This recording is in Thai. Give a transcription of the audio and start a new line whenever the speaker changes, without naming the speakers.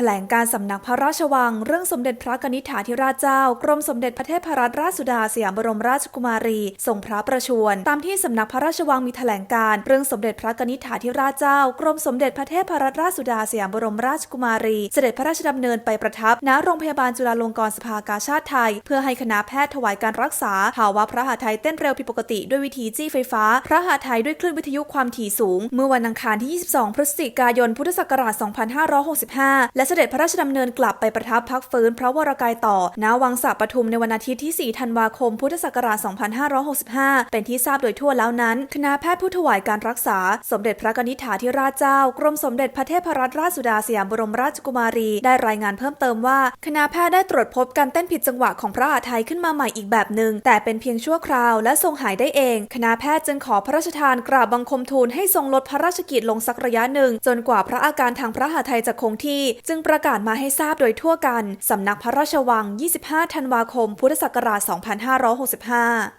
แถลงการสำนักพระราชวัง เรื่องสมเด็จพระกนิษฐาธิราชเจ้า กรมสมเด็จพระเทพรัตนราชสุดาสยามบรมราชกุมารีทรงพระประชวรตามที่สำนักพระราชวังมีแถลงการ เรื่องสมเด็จพระกนิษฐาธิราชเจ้า กรมสมเด็จพระเทพรัตนราชสุดาสยามบรมราชกุมารี เสด็จพระราชดำเนินไปประทับณโรงพยาบาลจุฬาลงกรณ์สภากาชาติไทย เพื่อให้คณะแพทย์ถวายการรักษาภาวะพระหาไทยเต้นเร็วผิดปกติด้วยวิธีจี้ไฟฟ้า พระหาไทยด้วยคลื่นวิทยุความถี่สูง เมื่อวันอังคารที่ 22 พฤศจิกายน พุทธศักราช 2565 และเสด็จพระราชดำเนินกลับไปประทับพักฟื้นพระวรกายต่อ ณ วังสระปทุมในวันอาทิตย์ที่ 4 ธันวาคม พุทธศักราช 2565 เป็นที่ทราบโดยทั่วแล้วนั้น คณะแพทย์ผู้ถวายการรักษา สมเด็จพระกนิษฐาธิราชเจ้า กรมสมเด็จพระเทพรัตนราชสุดาสยามบรมราชกุมารี ได้รายงานเพิ่มเติมว่า คณะแพทย์ได้ตรวจพบการเต้นผิดจังหวะของพระอาไทยขึ้นมาใหม่อีกแบบหนึ่ง แต่เป็นเพียงชั่วคราวและทรงหายได้เอง คณะแพทย์จึงขอพระราชทานกราบบังคมทูลให้ทรงลดพระราชกิจลงสักระยะหนึ่ง จนกว่าพระอาการทางพระหาไทยจะคงที่ จึงประกาศมาให้ทราบโดยทั่วกัน สำนักพระราชวัง 25 ธันวาคม พุทธศักราช 2565